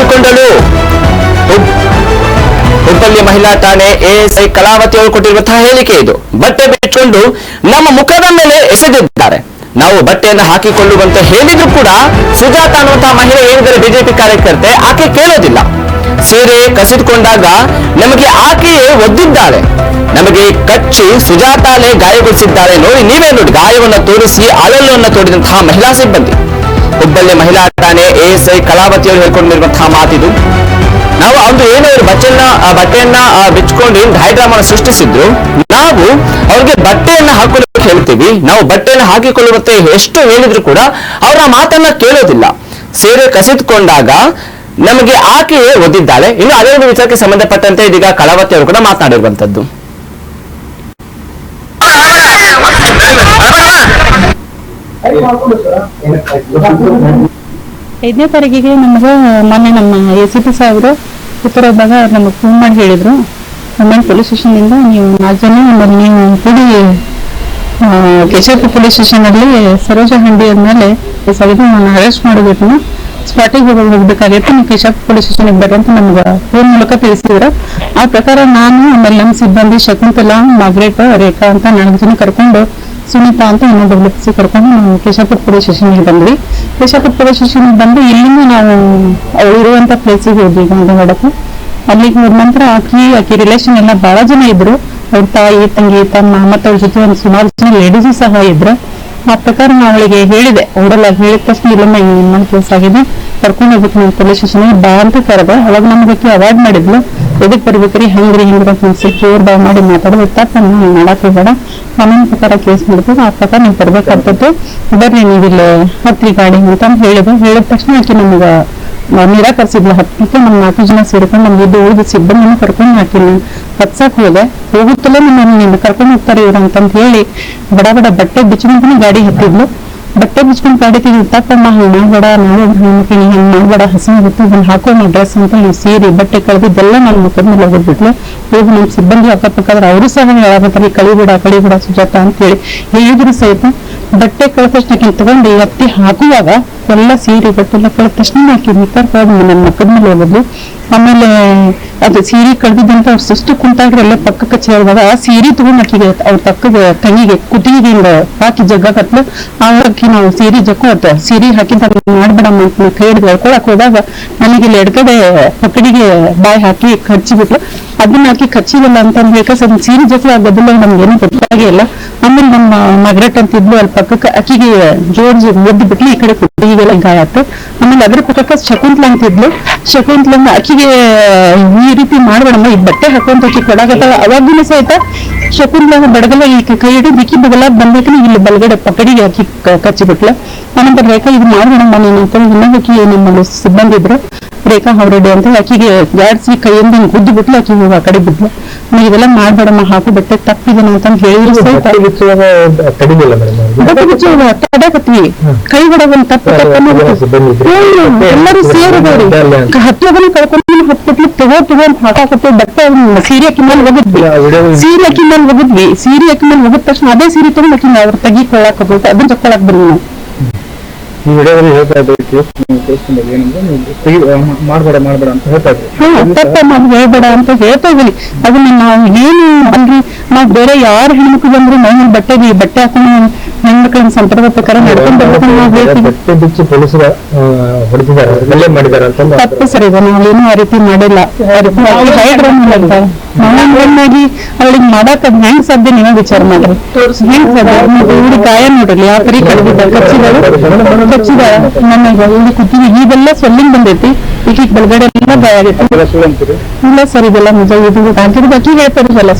ಹಂಚಿಕೊಂಡಳು ಹುಬ್- ಹುಬ್ಬಳ್ಳಿ ಮಹಿಳಾ ಠಾಣೆ ಎಎಸ್ಐ ಕಲಾವತಿ ಅವರು ಕೊಟ್ಟಿರುವಂತಹ ಹೇಳಿಕೆ ಇದು. ಬಟ್ಟೆ ಬಿಟ್ಕೊಂಡು ನಮ್ಮ ಮುಖದ ಮೇಲೆ ಎಸೆದಿದ್ದಾರೆ. ನಾವು ಬಟ್ಟೆಯನ್ನು ಹಾಕಿಕೊಳ್ಳುವಂತ ಹೇಳಿದ್ರು ಕೂಡ ಸುಜಾತ ಅನ್ನುವಂತಹ ಮಹಿಳೆ ಏನಿದ್ದಾರೆ ಬಿಜೆಪಿ ಕಾರ್ಯಕರ್ತೆ ಆಕೆ ಕೇಳೋದಿಲ್ಲ. ಸೀರೆ ಕಸಿದುಕೊಂಡಾಗ ನಮಗೆ ಆಕೆಯೇ ಒದ್ದಿದ್ದಾಳೆ. ನಮಗೆ ಕಚ್ಚಿ ಸುಜಾತಾಲೆ ಗಾಯಗೊಳಿಸಿದ್ದಾರೆ. ನೋಡಿ, ನೀವೇ ನೋಡಿ, ಗಾಯವನ್ನು ತೋರಿಸಿ ಅಳಲನ್ನು ತೋಡಿದಂತಹ ಮಹಿಳಾ ಸಿಬ್ಬಂದಿ. ಹುಬ್ಬಳ್ಳಿ ಮಹಿಳಾ ಠಾಣೆ ಎಎಸ್ಐ ಕಲಾವತಿ ಅವರು ಹೇಳ್ಕೊಂಡಿರುವಂತಹ ಮಾತಿದು. ನಾವು ಅವ್ರು ಏನೋ ಬಚ್ಚನ್ನ ಬಟ್ಟೆಯನ್ನ ಬಿಚ್ಕೊಂಡು ಏನ್ ಡೈಗ್ರಾಮ್ ಸೃಷ್ಟಿಸಿದ್ರು, ನಾವು ಅವ್ರಿಗೆ ಬಟ್ಟೆಯನ್ನ ಹಾಕೊಳ್ಳೋಕೆ ಹೇಳ್ತೀವಿ. ನಾವು ಬಟ್ಟೆಯನ್ನ ಹಾಕಿಕೊಳ್ಳುವಂತೆ ಎಷ್ಟು ಹೇಳಿದ್ರು ಕೂಡ ಅವರ ಮಾತನ್ನ ಕೇಳೋದಿಲ್ಲ. ಸೇರೆ ಕಸಿದುಕೊಂಡಾಗ ನಮಗೆ ಆಕೆಯೇ ಒದ್ದಿದ್ದಾಳೆ ಇನ್ನು ಅದೇ ಒಂದು ವಿಚಾರಕ್ಕೆ ಸಂಬಂಧಪಟ್ಟಂತೆ ಇದೀಗ ಕಲಾವತಿ ಅವರು ಕೂಡ ಮಾತನಾಡಿರುವಂತದ್ದು. ಐದನೇ ತಾರೀಕಿಗೆ ನಮ್ಗೆ ಮೊನ್ನೆ ನಮ್ಮ ಎ ಸಿ ಪಿ ಸಾಹೇಬರು ಉತ್ತರ ಹೋದಾಗ ನಮಗೆ ಫೋನ್ ಮಾಡಿ ಹೇಳಿದ್ರು. ಗೌರ್ಮೆಂಟ್ ಪೊಲೀಸ್ ಸ್ಟೇಷನಿಂದ ನೀವು ನಾಲ್ಕು ಜನ ನೀವು ಪುಡಿ ಆ, ಕೇಶವಪುರ ಪೊಲೀಸ್ ಸ್ಟೇಷನಲ್ಲಿ ಸರೋಜ ಹಂಡಿ ಆದ್ಮೇಲೆ ಸಾವಿರ ಅರೆಸ್ಟ್ ಮಾಡಬೇಕು ಸ್ಪಾಟಿಗೆ ಹೋಗಿ ಹೋಗ್ಬೇಕಾಗಿತ್ತು. ನೀವು ಕೇಶವಪುರ ಪೊಲೀಸ್ ಸ್ಟೇಷನ್ಗೆ ಬರ್ರಿ ಅಂತ ನಮ್ಗೆ ಫೋನ್ ಮೂಲಕ ತಿಳಿಸಿದ್ರು. ಆ ಪ್ರಕಾರ ನಾನು ಆಮೇಲೆ ನಮ್ಮ ಸಿಬ್ಬಂದಿ ಶಕುಂತಲಾ ಮಾಗ್ರೇಟ್ ರೇಖಾ ಅಂತ ನಾಲ್ಕು ಜನ ಕರ್ಕೊಂಡು ಸುನೀತಾ ಅಂತ ಇನ್ನೊಬ್ಬ ವ್ಯಕ್ತಿ ಕರ್ಕೊಂಡು ನಾವು ಕೇಶಾಪುರ ಪೊಲೀಸ್ ಸ್ಟೇಷನ್ಗೆ ಬಂದ್ವಿ. ಕೇಶಾಪುರ ಪೊಲೀಸ್ ಸ್ಟೇಷನ್ಗೆ ಬಂದು ಇಲ್ಲಿಂದ ನಾವು ಅವ್ರು ಇರುವಂತ ಪ್ಲೇಸಿಗೆ ಹೋದ್ವಿ ಗಂಗವಾಡಕ್ಕೆ ಅಲ್ಲಿಗೆ ಹೋದ ನಂತರ ಆಕಿ ಆಕಿ ರಿಲೇಷನ್ ಎಲ್ಲ ಬಹಳ ಜನ ಇದ್ರು. ಅವ್ರ ತಾಯಿ, ತಂಗಿ, ತಮ್ಮ, ಮತ್ತು ಅವ್ರ ಜೊತೆ ಒಂದು ಸುಮಾರು ಜನ ಲೇಡೀಸು ಸಹ ಇದ್ರು. ಆ ಪ್ರಕಾರ ನಾನು ಅವಳಿಗೆ ಹೇಳಿದೆ. ಓಡಲ್ಲ ಹೇಳಿದ ತಕ್ಷಣ, ಇಲ್ಲಮ್ಮ ಇನ್ನೊಂದು ಕೆಲಸ ಆಗಿದೆ ಕರ್ಕೊಂಡು ಹೋಗ್ಬೇಕು ನೀವು ಪೊಲೀಸ್ ಸ್ಟೇಷನ್ಗೆ ಬಾ ಅಂತ ಕರೆದ. ಅವಾಗ ನಮ್ಗೆ ಅವಾಯ್ಡ್ ಮಾಡಿದ್ಲು? ಎದಕ್ ಬರ್ಬೇಕ್ರಿ? ಹಂಗ್ರಿ ಹಿಂಗ್ರಿ ಅಂತ ಜೋರ್ ಬಾಯ್ ಮಾಡಿ ಮಾತಾಡೋದು ನಾನು ನೀವು ಮಾಡಕ್ ಹೋಗ್ಬೇಡ. ಕಾನೂನು ಪ್ರಕಾರ ಕೇಸ್ ಮಾಡ್ತೀವಿ ಆ ಪ್ರಕಾರ ನೀವು ಬರ್ಬೇಕಾಗ್ತದೆ. ಬರ್ರಿ ನೀವು ಇಲ್ಲಿ ಹತ್ರಿ ಗಾಡಿ ಅಂತ ಹೇಳಿದ್ರು. ಹೇಳಿದ ತಕ್ಷಣ ಆಕೆ ನಮ್ಗೆ ನಿರಾಕರಿಸಿದ್ಲು. ಹತ್ತಕ್ಕೆ ನಮ್ಮ ನಾಲ್ಕು ಜನ ಸೇರ್ಕೊಂಡು ನಮ್ಗೆ ಇದು ಉಳಿದ ಸಿಬ್ಬಂದಿನ ಕರ್ಕೊಂಡು ಹಾಕಿಲ್ಲ ಹತ್ಸಕ್ ಹೋದೆ. ಹೋಗುತ್ತಲೇ ನನ್ನ ಕರ್ಕೊಂಡು ಹೋಗ್ತಾರೆ ಇವ್ರು ಅಂತಂತ ಹೇಳಿ ಬಡ ಬಡ ಬಟ್ಟೆ ಬಿಚ್ಚಿನ ಗಾಡಿ ಹತ್ತಿದ್ಲು. ಬಟ್ಟೆ ಬಿಚ್ಕೊಂಡು ಗಾಡಿ ತೆಗೆದು ತಪ್ಪಮ್ಮ ಹಂಗ ನಾನು ನಾವು ಹೆಣ್ಮಕ್ಳಿಗೆ ಹಿಂಗ್ ಮಾಡ್ಬೇಡ ಹಸಿ ಗೊತ್ತು ಹಾಕೊಂಡು ಡ್ರೆಸ್ ಅಂತ ನೀವು ಸೀರೆ ಬಟ್ಟೆ ಕಳೆದಿದ್ದೆಲ್ಲ ನನ್ನ ಮುಖದ ಮೇಲೆ ಹೋಗ್ಬಿಟ್ಲು. ಈಗ ನಮ್ಮ ಸಿಬ್ಬಂದಿ ಅಕ್ಕಪಕ್ಕದ್ರೆ ಅವರು ಸಹ ಹೇಳಕತ್ತಾರೆ ಕಳಿಬಿಡ ಕಳಿಬಿಡ ಸುಜಾತ ಅಂತ ಹೇಳಿ ಹೇಳಿದ್ರು ಸಹಿತ. ಬಟ್ಟೆ ಕಳೆದ ತಕ್ಷಣ ತಗೊಂಡು ಎತ್ತಿ ಹಾಕುವಾಗ ಎಲ್ಲ ಸೀರೆ ಬಟ್ಟೆ ಎಲ್ಲ ಕಳೆದ ತಕ್ಷಣ ಹಾಕಿ ನಿಕ್ಕರ್ ಕಳೆದು ನನ್ನ ಮಕ್ಕಳ ಮೇಲೆ ಹೋಗೋದು ಆಮೇಲೆ ಅದು ಸೀರೆ ಕಳೆದಿದ್ದಂತ ಅವ್ರು ಸುಸ್ತು ಕುಂತಾಗ್ರೆ ಎಲ್ಲ ಪಕ್ಕಕ್ಕೆ ಸೇರಿದಾಗ ಆ ಸೀರೆ ತಗೊಂಡು ಆಕಿಗೆ ಅವ್ರ ಪಕ್ಕದ ಕುತ್ತಿಗೆ ಕುತ್ತಿಗೆಯಿಂದ ಹಾಕಿ ಜಗ್ಗಾಕತ್ಲು ಆಕಿ ನಾವು ಸೀರೆ ಜಗ್ಗು ಅತ್ತ ಸೀರೆ ಹಾಕಿದ ಮಾಡ್ಬೇಡಮ್ಮ ಅಂತ ನಾವು ಕೈ ಹೇಳ್ಕೊಳಕ್ ಹೋದಾಗ ನನಗೆ ಇಲ್ಲಿ ಎಡ್ಕಡೆ ಪಕ್ಕಡಿಗೆ ಬಾಯಿ ಹಾಕಿ ಕಚ್ಚಿಬಿಟ್ಲು. ಅದನ್ನ ಹಾಕಿ ಕಚ್ಚಿಲ್ಲ ಅಂತ ಬೇಕಾದ್ರೆ ಸೀರೆ ಜೊತೆ ಆಗೋದಿಲ್ಲ ಏನು ಗೊತ್ತಾಗೇ ಇಲ್ಲ. ಆಮೇಲೆ ನಮ್ಮ ಮಗ್ರೆಟ್ ಅಂತ ಇದ್ಲು, ಅಲ್ಲಿ ಪಕ್ಕಕ್ಕೆ ಅಕ್ಕಿಗೆ ಜೋರ್ ಮುದ್ದು ಬಿಟ್ಲಿ, ಈ ಕಡೆ ಕುತ್ತಿಗೆಲ್ಲ ಗಾಯ ಆಯ್ತು. ಆಮೇಲೆ ಅದ್ರ ಪಕ್ಕಕ್ಕೆ ಶಕುಂತಲ ಅಂತ ಇದ್ಲು. ಶಕುಂತಲ ಅಕ್ಕಿಗೆ, ಈ ರೀತಿ ಮಾಡ್ಬೇಡಮ್ಮ, ಈ ಬಟ್ಟೆ ಹಾಕೊಂತ ಅಕ್ಕಿ ಕೊಡಾಕತ್ತಾಳ. ಅವಾಗಿನ ಸಹಿತ ಶಕುಂತಲ ಬಡಗಲ ಈ ಕೈ ಹಿಡಿದು ಬಿಕ್ಕಿ ಬಗಲ ಬಂದಕ್ಕೆ ಇಲ್ಲಿ ಬಲಗಡೆ ಪಕಡಿಗೆ ಹಾಕಿ ಕಚ್ಚಿಬಿಟ್ಲ. ಆನಂತರ ರೇಖಾ, ಇದು ಮಾಡ್ಬೇಡಮ್ಮ ನೀನು ಅಂತ ಇನ್ನೊಬ್ಬಕಿ ನಮ್ಮ ಸಿಬ್ಬಂದಿ ಇದ್ರು. ರೇಖಾ ಹೊರಡಿ ಅಂತ ಆಕಿಗೆ ಜಾಡ್ಸಿ ಕೈಯಿಂದ ಗುದ್ದು ಬಿಟ್ಲು ಆಕಿ ಹೋಗಿ ಆ ಕಡೆ ಬಿಟ್ಲು. ನೀ ಇದೆಲ್ಲ ಮಾಡ್ಬೇಡಮ್ಮ ಹಾಕು ಬಟ್ಟೆ ತಪ್ಪಿದನ ಅಂತ ಹೇಳಿದ್ರು ಸಹಿತ. ತಡಕತ್ವಿ ಕೈ ಬಿಡೋದನ್ನ ತಪ್ಪು ಎಲ್ಲರೂ ಸೇರಿದವ್ರಿ ಹತ್ತೋದನ್ನ ಕಳ್ಕೊಂಡು ಹತ್ಬಿಟ್ಲು ತಗೋ ತಗೋ ಅಂತ ಹಾಕಾಕತ್ವಿ ಬಟ್ಟೆ ಸೀರೆ ಅಕ್ಕಿ ಮೇಲೆ ಒಗದ್ವಿ. ಸೀರೆ ಅಕ್ಕಿ ಮೇಲೆ ಒಗದ್ವಿ. ಸೀರೆ ಅಕ್ಕಿ ಮೇಲೆ ಒಗದ ತಕ್ಷಣ ಅದೇ ಸೀರೆ ತಗೊಂಡು ಅಕ್ಕಿ ಅವ್ರ ತೆಗಿಕೊಳ್ಳಾಕ ಅದನ್ನ ತಕ್ಕೊಳಕ್ ಬಂದ್ವಿ ನಾವು. ಈ ವಿಡಿಯೋದಲ್ಲಿ ಹೇಳ್ತಾ ಇದ್ದೀವಿ ಕೇಸ್ ನೀವು ತೋರಿಸ್ಕೊಂಡಾಗ ಏನಂದ್ರೆ ನೀವು ಮಾಡಬೇಡ ಮಾಡ್ಬೇಡ ಅಂತ ಹೇಳ್ತಾ ಇದ್ದೀವಿ ತಪ್ಪ ನಾವು ಹೇಳ್ಬೇಡ ಅಂತ ಹೇಳ್ತಾ ಇದೀವಿ ಅದನ್ನ ನಾವು ಏನು ಅಲ್ರಿ ನಾವು ಬೇರೆ ಯಾರು ಹೆಣ್ಮಕ್ಳು ಬಂದ್ರು ಮೈ ಮೇಲೆ ಬಟ್ಟೆ ಬಟ್ಟೆ ಹಾಕೊಂಡು ಹೆಣ್ಮಕ್ಳನ್ನ ಸಂಪರ್ಕ ಪ್ರಕಾರ ನಡ್ಕೊಂಡು ಬರ್ಬೇಕು ನಾವು ಹೇಳ್ತೀವಿ ಬಟ್ಟೆ ಬಿಚ್ಚಿ ಪೊಲೀಸರ ಹೊಡೆದಿದ್ದಾರೆ. ಹಲ್ಲೆ ಮಾಡಿದ್ದಾರೆ ಅಂತಂದು ತಪ್ಪು ಸರ್ ಇದು. ನಾವೇನು ಆ ರೀತಿ ಮಾಡಿಲ್ಲ. ಅಂತ. ಏನಾಗಿ ಅವಳಿಗೆ ಮಾಡಕ್ ಅದ್ ಹೆಂಗ್ ಸಾಧ್ಯ ನೀವೇ ವಿಚಾರ ಮಾಡ್ರಿ. ಹೆಂಗ್ ಸಾಧ್ಯ? ನೋಡಿ, ಗಾಯ ನೋಡ್ರಿ. ಯಾವ ಪರಿ ಕಳೆದಿದ್ದ ಕಚ್ಚಿದಾಳು? ನನಗೆ ಇಲ್ಲಿ ಕುತ್ತಿಗೆ ಇದೆಲ್ಲ ಸ್ವೆಲ್ಲಿಂಗ್ ಬಂದೈತಿ. ಈಗ ಬಲಗಡೆ ಎಲ್ಲ ಗಾಯ ಆಗೈತಿ. ಇಲ್ಲ ಸರ್ ಇದೆಲ್ಲ ನಿಜ. ಇದು ಆಗಿರೋದು ಅಕ್ಕಿ ಹೇಳ್ತಾರೆ ಇದೆಲ್ಲ